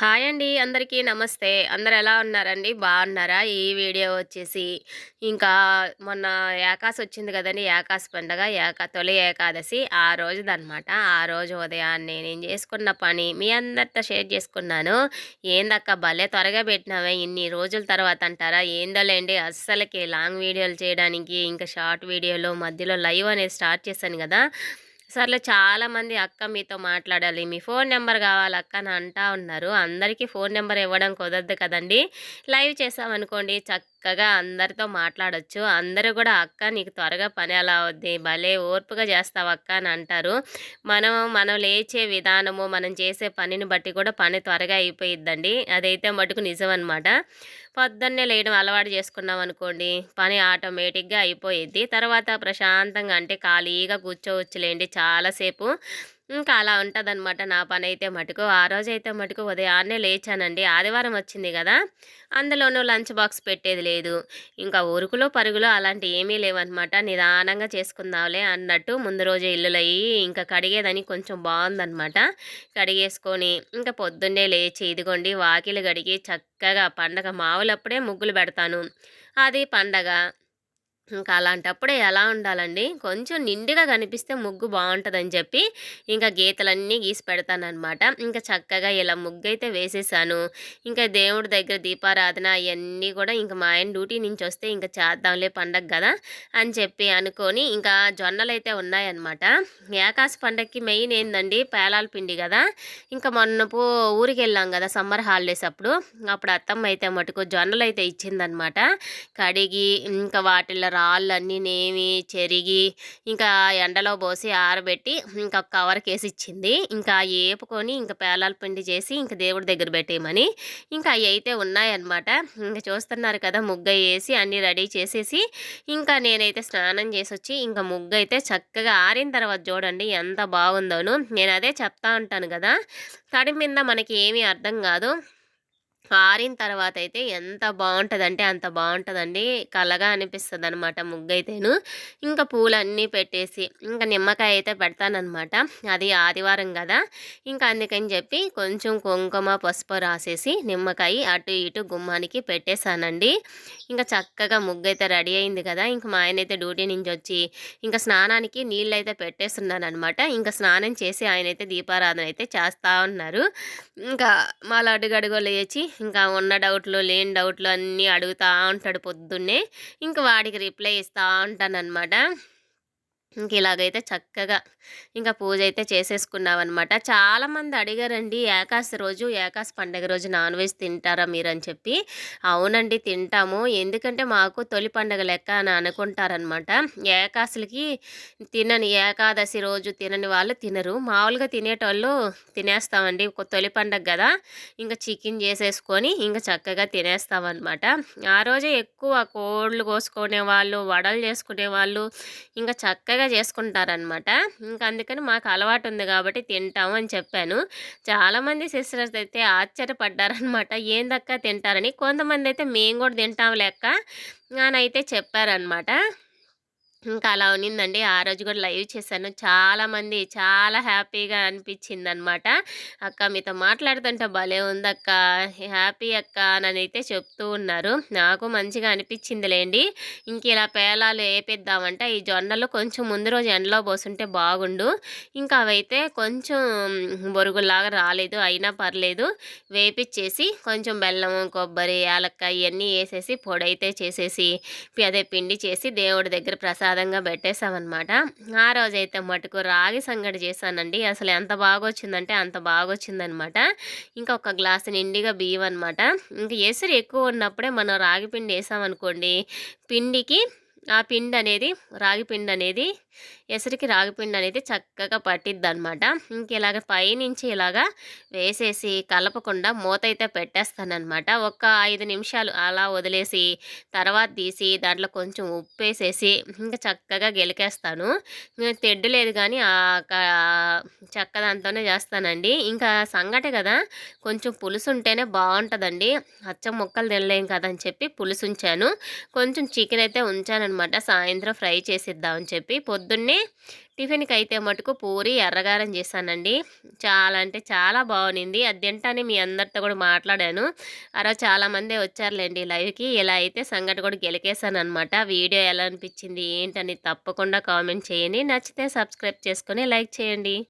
Hi అండి అందరికీ నమస్తే. అందరు ఎలా ఉన్నారండి? బాగున్నారా? ఈ వీడియో వచ్చేసి ఇంకా మొన్న ఏకాశి వచ్చింది కదండి ఏకాశి పండగ ఏకా తొలి ఏకాదశి ఆ రోజుది అనమాట ఆ రోజు ఉదయాన్నే నేను చేసుకున్న పని మీ అందరితో షేర్ చేసుకున్నాను. ఏందక్క భలే త్వరగా పెట్టినావే ఇన్ని రోజుల తర్వాత అంటారా? ఏందోలేండి అస్సలకి లాంగ్ వీడియోలు చేయడానికి ఇంకా షార్ట్ వీడియోలు మధ్యలో లైవ్ అనేది స్టార్ట్ చేశాను కదా. సర్లే చాలామంది అక్క మీతో మాట్లాడాలి మీ ఫోన్ నెంబర్ కావాలి అక్క అని అంటా ఉన్నారు. అందరికీ ఫోన్ నెంబర్ ఇవ్వడం కుదరదు కదండి. లైవ్ చేసామనుకోండి చక్క చక్కగా అందరితో మాట్లాడచ్చు. అందరూ కూడా అక్క నీకు త్వరగా పని అలా అవుద్ది. భలే ఓర్పుగా చేస్తావు అక్క అని అంటారు. మనం మనం లేచే విధానము మనం చేసే పనిని బట్టి కూడా పని త్వరగా అయిపోయిద్దండి. అదైతే మటుకు నిజం అనమాట పొద్దున్నే లేయడం అలవాటు చేసుకున్నాం అనుకోండి పని ఆటోమేటిక్గా అయిపోయిద్ది. తర్వాత ప్రశాంతంగా అంటే ఖాళీగా కూర్చోవచ్చులేండి చాలాసేపు. ఇంకా అలా ఉంటుందన్నమాట నా పని అయితే మటుకు. ఆ రోజు అయితే మటుకు ఉదయాన్నే లేచానండి. ఆదివారం వచ్చింది కదా అందులోనూ లంచ్ బాక్స్ పెట్టేది లేదు. ఇంకా ఉరుకులో పరుగులో అలాంటి ఏమీ లేవన్నమాట. నిదానంగా చేసుకుందాంలే అన్నట్టు ముందు రోజు ఇల్లులయ్యి ఇంకా కడిగేదని కొంచెం బాగుందన్నమాట. కడిగేసుకొని ఇంకా పొద్దున్నే లేచి ఇదిగోండి వాకిలు కడిగి చక్కగా పండగ మావులప్పుడే ముగ్గులు పెడతాను. అది పండగ. ఇంకా అలాంటప్పుడు ఎలా ఉండాలండి? కొంచెం నిండుగా కనిపిస్తే ముగ్గు బాగుంటుందని చెప్పి ఇంకా గీతలన్నీ గీసి పెడతానమాట ఇంకా చక్కగా ఇలా ముగ్గు అయితే వేసేసాను. ఇంకా దేవుడి దగ్గర దీపారాధన అవన్నీ కూడా ఇంకా మా ఆయన డ్యూటీ నుంచి వస్తే ఇంకా చేద్దాంలే పండగ కదా అని చెప్పి అనుకొని ఇంకా జొన్నలు అయితే ఉన్నాయన్నమాట. ఏకాశ పండగకి మెయిన్ ఏందండి? పేలాల పిండి కదా ఇంకా మొన్న పో ఊరికి వెళ్ళాం కదా సమ్మర్ హాలిడేస్ అప్పుడు. అప్పుడు అత్తమ్మ అయితే మటుకు జొన్నలు అయితే ఇచ్చిందనమాట కడిగి ఇంకా వాటిల్లో రాళ్ళన్నీ నేమి చెరిగి ఇంకా ఎండలో పోసి ఆరబెట్టి ఇంకా కవర్కి వేసి ఇచ్చింది ఇంకా ఏపుకొని ఇంకా పేలాల పిండి చేసి ఇంకా దేవుడి దగ్గర పెట్టేయమని ఇంకా అవి అయితే ఉన్నాయన్నమాట. ఇంకా చూస్తున్నారు కదా ముగ్గ వేసి అన్నీ రెడీ చేసేసి ఇంకా నేనైతే స్నానం చేసి వచ్చి ఇంకా ముగ్గు అయితే చక్కగా ఆరిన తర్వాత చూడండి ఎంత బాగుందోను. నేను అదే చెప్తా ఉంటాను కదా. తడి మీద మనకి ఏమీ అర్థం కాదు. ఆరిన తర్వాత అయితే ఎంత బాగుంటుందంటే అంత బాగుంటుందండి కలగా అనిపిస్తుంది అనమాట ముగ్గైతేను. ఇంకా పూలన్నీ పెట్టేసి ఇంకా నిమ్మకాయ అయితే పెడతానమాట అది ఆదివారం కదా ఇంకా అందుకని చెప్పి కొంచెం కుంకుమ పసుపు రాసేసి నిమ్మకాయ అటు ఇటు గుమ్మానికి పెట్టేశానండి. ఇంకా చక్కగా ముగ్గు అయితే రెడీ అయింది కదా ఇంకా మా ఆయన అయితే డ్యూటీ నుంచి వచ్చి ఇంకా స్నానానికి నీళ్ళు అయితే పెట్టేస్తున్నాను అనమాట ఇంకా స్నానం చేసి ఆయన అయితే దీపారాధన అయితే చేస్తూ ఉన్నారు. ఇంకా మా లడ్డుగడుగో వేసి ఇంకా ఉన్న డౌట్లు లేని డౌట్లు అన్నీ అడుగుతూ ఉంటాడు పొద్దున్నే. ఇంకా వాడికి రిప్లై ఇస్తూ ఉంటాను అనమాట ఇంక ఇలాగైతే చక్కగా ఇంకా పూజ అయితే చేసేసుకున్నామన్నమాట చాలామంది అడిగారండి ఏకాశి రోజు ఏకాశి పండగ రోజు నాన్ వెజ్ తింటారా మీరు? అని చెప్పి. అవునండి తింటాము. ఎందుకంటే మాకు తొలి పండగ లెక్క అని అనుకుంటారనమాట ఏకాశులకి తినని ఏకాదశి రోజు తినని వాళ్ళు తినరు. మామూలుగా తినేటోళ్ళు తినేస్తామండి. తొలి పండగ కదా. ఇంకా చికెన్ చేసేసుకొని ఇంకా చక్కగా తినేస్తామన్నమాట. ఆ రోజే ఎక్కువ కోళ్ళు కోసుకునే వాళ్ళు వడలు చేసుకునే వాళ్ళు ఇంకా చక్కగా చక్కగా చేసుకుంటారనమాట ఇంకా అందుకని మాకు అలవాటు ఉంది కాబట్టి తింటాము అని చెప్పాను. చాలామంది సిస్టర్స్ అయితే ఆశ్చర్యపడ్డారనమాట ఏందక్క తింటారని. కొంతమంది అయితే మేము కూడా తింటాం లెక్క అని అయితే చెప్పారనమాట ఇంకా అలా ఉన్నిందండి. ఆ రోజు కూడా లైవ్ చేశాను. చాలామంది చాలా హ్యాపీగా అనిపించింది అనమాట అక్క మీతో మాట్లాడుతుంటే భలే ఉందక్క హ్యాపీ అక్క అని అయితే చెప్తూ ఉన్నారు. నాకు మంచిగా అనిపించిందిలేండి. ఇంక ఇలా పేలాలు వేపిద్దామంటే ఈ జొన్నలు కొంచెం ముందు రోజు ఎండలో పోసుంటే బాగుండు. ఇంకా అవైతే కొంచెం బొరుగులాగా రాలేదు అయినా పర్లేదు. వేపిచ్చేసి కొంచెం బెల్లం కొబ్బరి యాలక్క ఇవన్నీ వేసేసి పొడి అయితే చేసేసి అదే పిండి చేసి దేవుడి దగ్గర ప్రసాదం ప్రసాదంగా పెట్టేసామన్నమాట ఆ రోజైతే మటుకు రాగి సంగటి చేశానండి. అసలు ఎంత బాగా వచ్చిందంటే అంత బాగా వచ్చిందనమాట ఇంకా ఒక గ్లాసు నిండిగా బియ్యం అనమాట ఇంకా ఎసురు ఎక్కువ ఉన్నప్పుడే మనం రాగి పిండి వేసామనుకోండి పిండికి ఆ పిండి అనేది రాగి పిండి అనేది ఎసరికి రాగిపిండి అనేది చక్కగా పట్టిద్ది అనమాట ఇంక ఇలాగ పైనుంచి ఇలాగా వేసేసి కలపకుండా మూత అయితే పెట్టేస్తానమాట ఒక ఐదు నిమిషాలు అలా వదిలేసి తర్వాత తీసి దాంట్లో కొంచెం ఉప్పు వేసేసి ఇంకా చక్కగా గెలికేస్తాను. తెడ్డు లేదు కానీ చెక్క దాంతోనే చేస్తానండి. ఇంకా సంగటి కదా కొంచెం పులుసు ఉంటేనే బాగుంటుందండి అచ్చం ముక్కలు తినలేం కదా అని చెప్పి పులుసు ఉంచాను కొంచెం చికెన్ అయితే ఉంచాను అనమాట సాయంత్రం ఫ్రై చేసిద్దామని చెప్పి. పొద్దున్నే టిఫిన్కి అయితే మటుకు పూరి ఎర్రగారం చేశానండి. చాలా అంటే చాలా బాగునింది. అది తింటానే మీ అందరితో కూడా మాట్లాడాను. అరో చాలామంది వచ్చారులేండి లైవ్కి. ఇలా అయితే సంగటి కూడా గెలికేశాను అనమాట వీడియో ఎలా అనిపించింది ఏంటని తప్పకుండా కామెంట్ చేయండి. నచ్చితే సబ్స్క్రైబ్ చేసుకొని లైక్ చేయండి.